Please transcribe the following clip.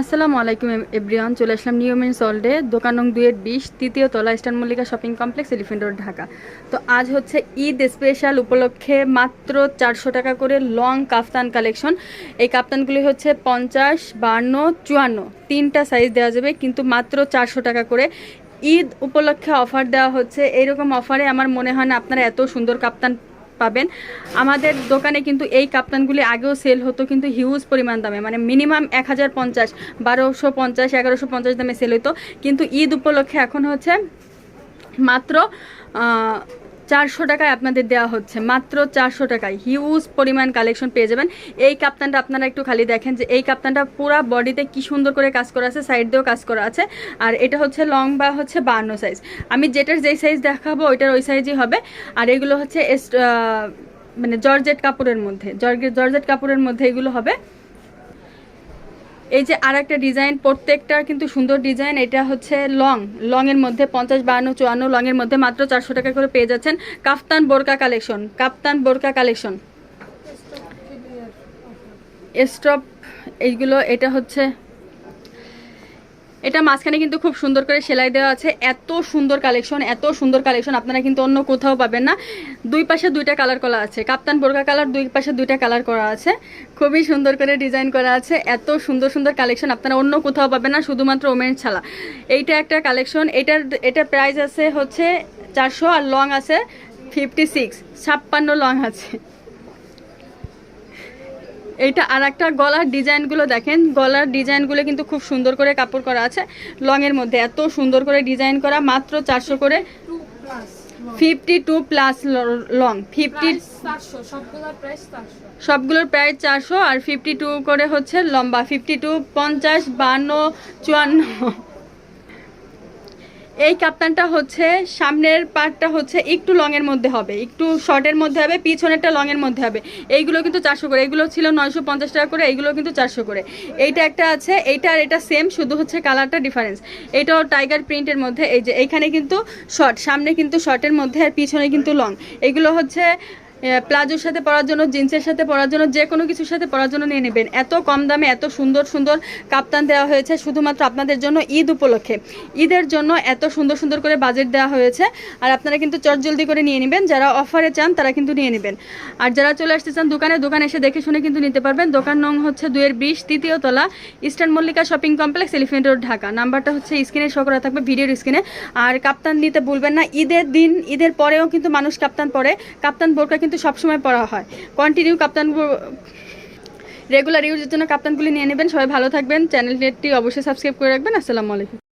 আসসালামু আলাইকুম এভরিওয়ান, চলে আসলাম নিয়মেন সল্ডে দোকান নং দুয়ের বিশ, তৃতীয় তলা Eastern Mallika Shopping Complex Elephant Road Dhaka. তো আজ হচ্ছে ঈদ স্পেশাল উপলক্ষে মাত্র চারশো টাকা করে লং কাফতান কালেকশন এই কাফতানগুলি হচ্ছে পঞ্চাশ, বান্ন, চুয়ান্ন, তিনটা সাইজ দেওয়া যাবে, কিন্তু মাত্র চারশো টাকা করে ঈদ উপলক্ষে অফার দেওয়া হচ্ছে। এইরকম অফারে আমার মনে হয় না আপনারা এত সুন্দর কাপ্তান পাবেন। আমাদের দোকানে কিন্তু এই কাপ্তানগুলি আগেও সেল হতো, কিন্তু হিউজ পরিমাণ দামে মানে মিনিমাম এক হাজার পঞ্চাশ, বারোশো পঞ্চাশ, এগারোশো পঞ্চাশ দামে সেল হতো কিন্তু ঈদ উপলক্ষে এখন হচ্ছে মাত্র চারশো টাকায় আপনাদের দেওয়া হচ্ছে। মাত্র চারশো টাকায়। হিউজ পরিমাণ কালেকশন পেয়ে যাবেন। এই কাপ্তানটা আপনারা একটু খালি দেখেন যে এই কাপ্তানটা পুরো বডিতে কি সুন্দর করে কাজ করা আছে সাইড দিয়েও কাজ করা আছে। আর এটা হচ্ছে লং বা হচ্ছে বান্ন সাইজ আমি যেটার যেই সাইজ দেখাবো, ওইটার ওই সাইজই হবে। আর এগুলো হচ্ছে মানে জর্জেট কাপড়ের মধ্যে। জর্জেট কাপড়ের মধ্যে এগুলো হবে। এই যে আর একটা ডিজাইন প্রত্যেকটা কিন্তু সুন্দর ডিজাইন এটা হচ্ছে লং। লংয়ের এর মধ্যে পঞ্চাশ বাহান্ন চুয়ান্ন লংয়ের এর মধ্যে মাত্র চারশো টাকা করে পেয়ে যাচ্ছেন কাফতান বোরকা কালেকশন কাপ্তান বোরকা কালেকশন। স্টপ এইগুলো এটা হচ্ছে এটা মাঝখানে কিন্তু খুব সুন্দর করে সেলাই দেওয়া আছে। এত সুন্দর কালেকশন, এত সুন্দর কালেকশন, আপনারা কিন্তু অন্য কোথাও পাবেন না। দুই পাশে দুইটা কালার করা আছে। কাপ্তান বোরকা কালার, দুই পাশে দুইটা কালার করা আছে। খুবই সুন্দর করে ডিজাইন করা আছে। এত সুন্দর সুন্দর কালেকশন, আপনারা অন্য কোথাও পাবেন না, শুধুমাত্র ওমেন্স ছাড়া। এইটা একটা কালেকশন, এটার, এটা প্রাইস আছে হচ্ছে চারশো আর লং আছে ফিফটি সিক্স ছাপ্পান্ন লং আছে। এইটা আর একটা গলার ডিজাইনগুলো দেখেন। গলার ডিজাইনগুলো কিন্তু খুব সুন্দর করে কাপড় করা আছে। লংয়ের মধ্যে এত সুন্দর করে ডিজাইন করা মাত্র চারশো করে fifty two plus long fifty সবগুলোর প্রাইস চারশো। আর ফিফটি টু করে হচ্ছে লম্বা ফিফটি টু পঞ্চাশ বান্ন চুয়ান্ন। এই কাপ্তানটা হচ্ছে, সামনের পার্টটা হচ্ছে একটু লংয়ের মধ্যে হবে। একটু শর্টের মধ্যে হবে, পিছনেরটা লংয়ের মধ্যে হবে। এইগুলো কিন্তু চারশো করে। এইগুলো ছিল নয়শো পঞ্চাশ টাকা করে, এইগুলো কিন্তু চারশো করে। এইটা একটা আছে, এইটা আর এটা সেম শুধু হচ্ছে কালারটা ডিফারেন্স এটাও টাইগার প্রিন্টের মধ্যে, এই যে, এইখানে কিন্তু শর্ট সামনে কিন্তু শর্টের মধ্যে আর পিছনে কিন্তু লং এগুলো হচ্ছে প্লাজোর সাথে পরার জন্য, জিন্সের সাথে পরার জন্য, যে কোনো কিছুর সাথে পরার জন্য নিয়ে নেবেন। এত কম দামে এত সুন্দর সুন্দর কাপ্তান দেওয়া হয়েছে, শুধুমাত্র আপনাদের জন্য ঈদ উপলক্ষে। ঈদের জন্য এত সুন্দর সুন্দর করে বাজেট দেওয়া হয়েছে, আর আপনারা কিন্তু চটজলদি করে নিয়ে নেবেন। যারা অফারে চান, তারা কিন্তু নিয়ে নেবেন। আর যারা চলে আসতে চান দোকানে দোকানে এসে দেখে শুনে কিন্তু নিতে পারবেন। দোকান নং হচ্ছে দুয়ের বিশ, তৃতীয় তলা, Eastern Mallika Shopping Complex Elephant Road, Dhaka. নাম্বারটা হচ্ছে স্ক্রিনে করা থাকবে, ভিডিওর স্ক্রিনে। আর কাপ্তান নিতে ভুলবেন না, ঈদের দিন, ঈদের পরেও কিন্তু মানুষ কাপ্তান পরে। কাপ্তান বোরকা কিন্তু সবসময় পড়া হয়। কন্টিনিউ কাপ্তান রেগুলার ইউজের জন্য কাপ্তানগুলি নিয়ে নেবেন। সবাই ভালো থাকবেন। চ্যানেলটি অবশ্যই সাবস্ক্রাইব করে রাখবেন। আসসালামু আলাইকুম।